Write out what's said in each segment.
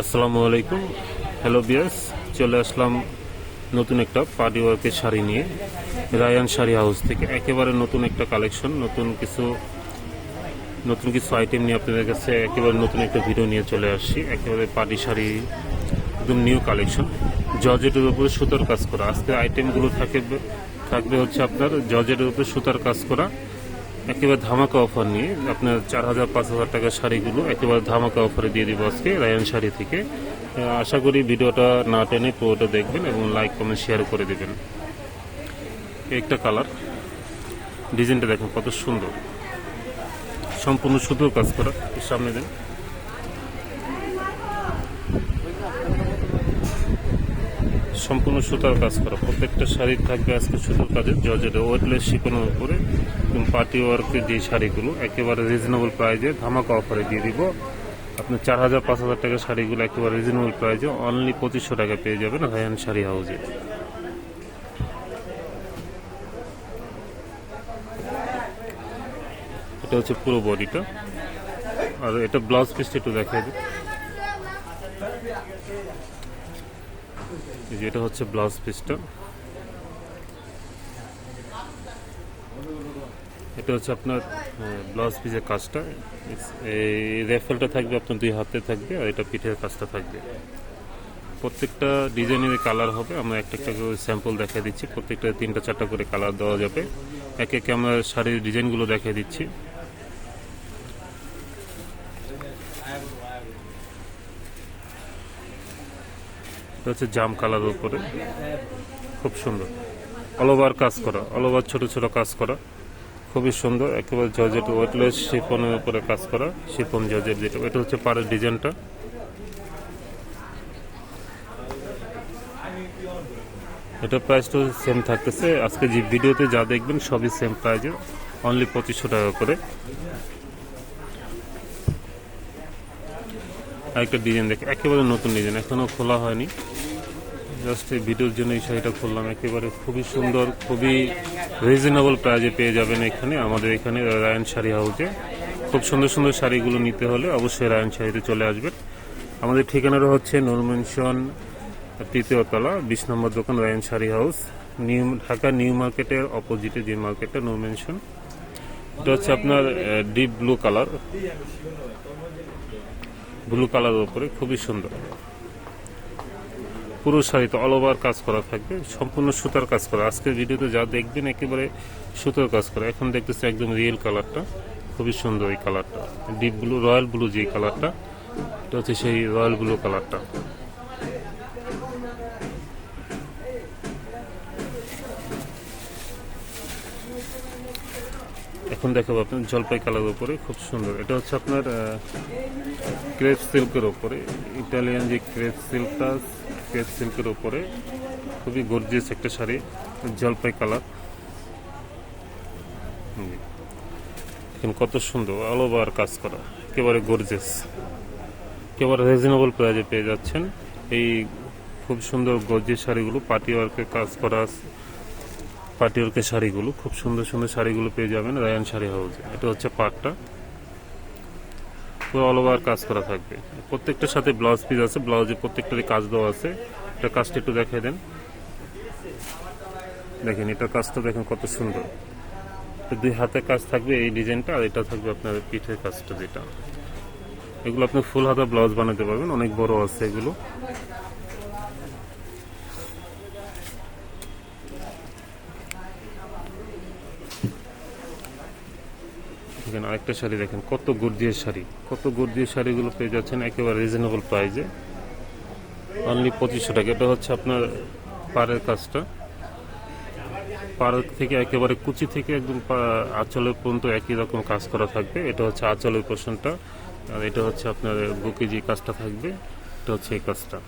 আসসালামু আলাইকুম। হ্যালো বিয়াস চলে আসলাম নতুন একটা পার্টি ওয়ার্কের শাড়ি নিয়ে। রায়ান শাড়ি হাউস থেকে একেবারে নতুন একটা কালেকশন নতুন কিছু নতুন কিছু আইটেম নিয়ে আপনাদের কাছে একেবারে নতুন একটা ভিডিও নিয়ে চলে আসছি। একেবারে পার্টি শাড়ি, একদম নিউ কালেকশন জর্জেটের উপরে সুতার কাজ করা। আজকে আইটেমগুলো থাকবে থাকবে হচ্ছে আপনার জর্জেটের উপরে সুতার কাজ করা। একেবারে ধামাকা অফার নিয়ে আপনার চার হাজার, পাঁচ হাজার টাকার শাড়িগুলো একেবারে ধামাকা অফারে দিয়ে দিব আজকে রায়ন শাড়ি থেকে। আশা করি ভিডিওটা না টেনে পুরোটা দেখবেন এবং লাইক কমেন্ট শেয়ার করে দেবেন। একটা কালার ডিজাইনটা দেখুন কত সুন্দর। সম্পূর্ণ সুতোর কাজ করা সামনে দেন। সম্পূর্ণ সুতার কাজ করা। প্রত্যেকটা শাড়ি থাকবে আজকে সুতোর কাজের জর্জেট। ওয়েটলেস শিকনের উপরে পার্টি ওয়ার্কের যে শাড়িগুলো, একেবারে রিজনেবল প্রাইজে ধামাকা অফারে দিয়ে দিব। আপনি চার হাজার, পাঁচ হাজার টাকার শাড়িগুলো একেবারে রিজনেবল প্রাইজে অনলি পঁচিশশো টাকা পেয়ে যাবেন রায়ান শাড়ি হাউজে এটা হচ্ছে পুরো বডিটা আর এটা ব্লাউজ পিসটা একটু দেখাই দিই। এই যে এটা হচ্ছে ব্লাউজ পিসটা। এটা হচ্ছে আপনার ব্লাউজ পিসের কাজটা। এই রেফেলটা থাকবে আপনার দুই হাতে থাকবে আর এটা পিঠের কাজটা থাকবে। প্রত্যেকটা ডিজাইনের কালার হবে। আমরা একটা একটা করে স্যাম্পল দেখিয়ে দিচ্ছি। প্রত্যেকটা তিনটা চারটা করে কালার দেওয়া যাবে। একে একে আমরা শাড়ির ডিজাইনগুলো দেখিয়ে দিচ্ছি। এটা হচ্ছে জাম কালার উপরে। খুব সুন্দর। অল ওভার কাজ করা অল ওভার ছোট ছোট কাজ করা। খুবই সুন্দর, একেবারে জর্জেট ওয়েটলেস শিফনের উপরে কাজ করা, শিফন জর্জেট যেটা, এটা হচ্ছে পাড়ের ডিজাইনটা। এটা প্রাইস প্রাইসটা সেম থাকতেছে। আজকে যে ভিডিওতে যা দেখবেন সবই সেম প্রাইজে অনলি পঁচিশশো টাকা করে। আরেকটা ডিজাইন দেখে, একেবারে নতুন ডিজাইন এখনও খোলা হয়নি। জাস্ট এই ভিডিওর জন্য এই শাড়িটা খুললাম। একেবারে খুবই সুন্দর, খুবই রিজনেবল প্রাইজে পেয়ে যাবেন এখানে, আমাদের এখানে রায়ন শাড়ি হাউসে খুব সুন্দর সুন্দর শাড়িগুলো নিতে হলে অবশ্যই রায়ন শাড়িতে চলে আসবেন। আমাদের ঠিকানাটা হচ্ছে নুরমেনশন তৃতীয় তলা, বিশ নম্বর দোকান Rayan sari house new, Dhaka new মার্কেটের অপোজিটে যে মার্কেটটা নুরমেনশন এটা হচ্ছে আপনার ডিপ ব্লু কালার ব্লু কালারের উপরে, খুবই সুন্দর। পুরো শাড়িতে অল ওভার কাজ করা থাকবে, সম্পূর্ণ সুতার কাজ করা। আজকের ভিডিওতে যা দেখবেন একেবারে সুতার কাজ করা। এখন দেখতেছি একদম রিয়েল কালারটা, খুবই সুন্দর এই কালারটা। ডিপ ব্লু রয়্যাল ব্লু যে কালারটা, এটা হচ্ছে সেই রয়্যাল ব্লু কালারটা। এখন দেখাবো আপনার জলপাই কালার উপরে, খুব সুন্দর। এটা হচ্ছে আপনার ক্রেপ সিল্কের উপরে। ইটালিয়ান যে ক্রেপ সিল্কটা, ক্রেপ সিল্কের উপরে, খুবই গর্জিয়াস একটা শাড়ি, জলপাই কালার। এখন কত সুন্দর অল ওভার কাজ করা, একেবারে গর্জিয়াস একেবারে রিজনেবল প্রাইজে পেয়ে যাচ্ছেন। এই খুব সুন্দর গর্জিয়াস শাড়িগুলো পার্টি ওয়ার্কের কাজ করা আছে। পার্টি ওয়ার্কের শাড়িগুলো? খুব সুন্দর সুন্দর শাড়িগুলো পেয়ে যাবেন, রায়ান শাড়ি হাউসে এটা হচ্ছে পাটটা। পুরো অল ওভার কাজ করা থাকবে। প্রত্যেকটার সাথে ব্লাউজ পিস আছে ব্লাউজে প্রত্যেকটারই কাজ দেওয়া আছে। এটা কাজটা একটু দেখাই দেন। দেখেন এটা কাজটা দেখেন কত সুন্দর। দুই হাতে কাজ থাকবে এই ডিজাইনটা, আর এটা থাকবে আপনার পিঠের কাজটা যেটা। এগুলো আপনি ফুল হাতা ব্লাউজ বানাতে পারবেন, অনেক বড় আছে এগুলো। দেখেন আরেকটা শাড়ি দেখেন, কত গর্জিয়ার শাড়ি। কত গর্জিয়ার শাড়িগুলো পেয়ে যাচ্ছেন একেবারে রিজনেবল প্রাইজে অনলি পঁচিশশো টাকা। এটা হচ্ছে আপনার পাড়ের কাজটা। পাড়ের থেকে একেবারে কুচি থেকে একদম আঁচলের পর্যন্ত একই রকম কাজ করা থাকবে। এটা হচ্ছে আঁচলের পোর্শনটা আর এটা হচ্ছে আপনার বুকে যে কাজটা থাকবে, এটা হচ্ছে এই কাজটা।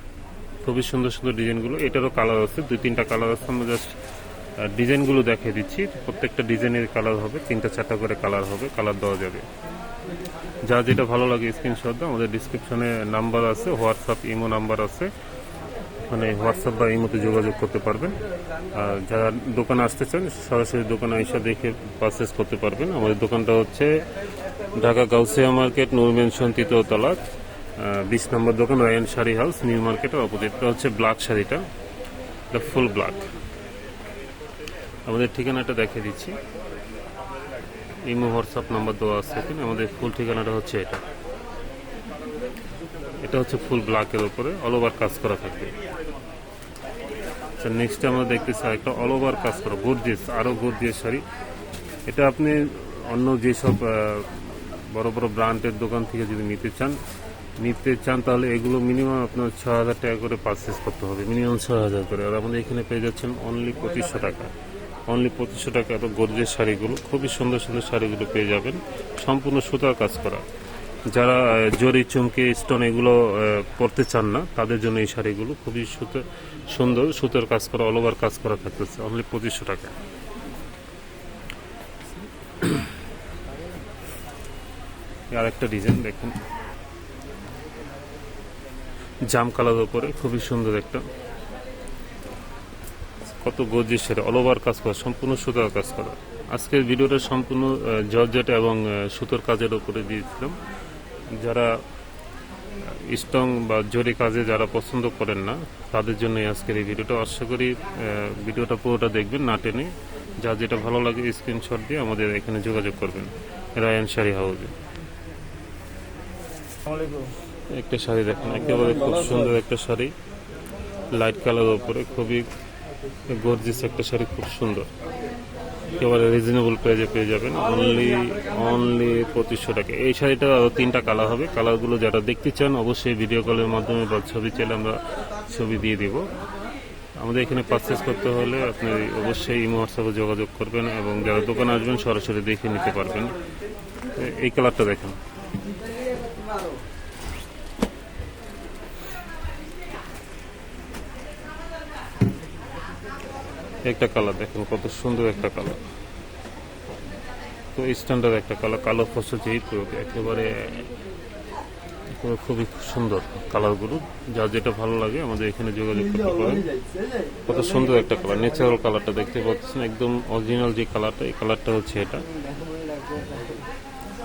খুবই সুন্দর সুন্দর ডিজাইনগুলো। এটারও কালার আছে। দুই, তিনটা কালার আছে। আমরা জাস্ট ডিজাইনগুলো দেখিয়ে দিচ্ছি। প্রত্যেকটা ডিজাইনের কালার হবে, তিনটা চারটা করে কালার হবে, কালার দেওয়া যাবে। যা যেটা ভালো লাগে স্ক্রিনশট দাও, আমাদের ডিসক্রিপশনে নাম্বার আছে হোয়াটসঅ্যাপ ইমো নাম্বার আছে। মানে হোয়াটসঅ্যাপ বা ইমোতে যোগাযোগ করতে পারবেন। আর যারা দোকানে আসতে চান, সরাসরি দোকানে এসে দেখে পারচেস করতে পারবেন। আমাদের দোকানটা হচ্ছে ঢাকা গাউসিয়া মার্কেট, নূর মেনশন তৃতীয়তলা বিশ নম্বর দোকান, রায়ান শাড়ি হাউস, নিউ মার্কেটের অপোজিট এটা হচ্ছে ব্ল্যাক শাড়িটা। এটা ফুল ব্ল্যাক আমাদের ঠিকানাটা দেখিয়ে দিচ্ছি। ইমো হোয়াটসঅ্যাপ নাম্বার দেওয়া আছে এখানে। আমাদের ফুল ঠিকানাটা হচ্ছে এটা। এটা হচ্ছে ফুল ব্ল্যাকের উপরে। অল ওভার কাজ করা থাকবে। নেক্সট আমরা দেখতেছি একটা অল ওভার কাজ করা। গর্জিয়াস আরও গর্জিয়াস শাড়ি। এটা আপনি অন্য যেসব বড় বড় ব্র্যান্ডের দোকান থেকে যদি নিতে চান নিতে চান তাহলে এগুলো মিনিমাম আপনার ছ হাজার টাকা করে পারচেস করতে হবে। মিনিমাম ছ হাজার করে। আর আমাদের এখানে পেয়ে যাচ্ছেন অনলি পঁচিশশো টাকা। অনলি পঁচিশশো টাকা এত গর্জের শাড়িগুলো, খুবই সুন্দর সুন্দর শাড়িগুলো পেয়ে যাবেন। সম্পূর্ণ সুতার কাজ করা। যারা জরি, চুমকি স্টোন এগুলো পরতে চান না, তাদের জন্য এই শাড়িগুলো খুবই সুতো, সুন্দর সুতোর কাজ করা অল ওভার কাজ করা থাকতেছে অনলি পঁচিশশো টাকা। আর একটা ডিজাইন দেখুন। জাম কালার উপরে, খুবই সুন্দর একটা। কত গর্জিয়াস সেটা অল ওভার কাজ করা সম্পূর্ণ সুতার কাজ করা। আজকের ভিডিওটা সম্পূর্ণ জর্জেট এবং সুতোর কাজের ওপরে দিয়েছিলাম। যারা স্টং বা জরি কাজে যারা পছন্দ করেন না তাদের জন্য আজকের এই ভিডিওটা। আশা করি ভিডিওটা পুরোটা দেখবেন না টেনে। যা যেটা ভালো লাগে স্ক্রিনশট দিয়ে আমাদের এখানে যোগাযোগ করবেন। রায়ান শাড়ি হাউসে একটা শাড়ি দেখেন একেবারে খুব সুন্দর একটা শাড়ি। লাইট কালার উপরে খুবই গর্জিয়াস একটা শাড়ি খুব সুন্দর। একেবারে রিজনেবল প্রাইজে পেয়ে যাবেন। অনলি অনলি পঁচিশশো টাকা। এই শাড়িটা আরও তিনটা কালার হবে। কালারগুলো যারা দেখতে চান, অবশ্যই ভিডিও কলের মাধ্যমে বা ছবি চাইলে আমরা ছবি দিয়ে দিব। আমাদের এখানে পারচেস করতে হলে আপনি অবশ্যই ইমো হোয়াটসঅ্যাপে যোগাযোগ করবেন এবং যারা দোকানে আসবেন, সরাসরি দেখে নিতে পারবেন। এই কালারটা দেখেন। একটা কালার, দেখেন কত সুন্দর একটা কালার। তো স্ট্যান্ডার্ড একটা কালার, কালো ফসল যেহেতু, একেবারে খুবই সুন্দর কালারগুলো। যা যেটা ভালো লাগে, আমাদের এখানে যোগাযোগ করতে পারেন। কত সুন্দর একটা কালার ন্যাচারাল কালারটা দেখতে পাচ্ছেন, একদম অরিজিনাল যে কালারটা, এই কালারটা হচ্ছে এটা।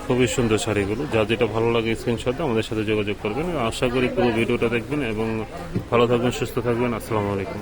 খুবই সুন্দর শাড়িগুলো। যা যেটা ভালো লাগে স্ক্রিনশট আমাদের সাথে যোগাযোগ করবেন। আশা করি পুরো ভিডিওটা দেখবেন এবং ভালো থাকবেন, সুস্থ থাকবেন। আসসালামু আলাইকুম।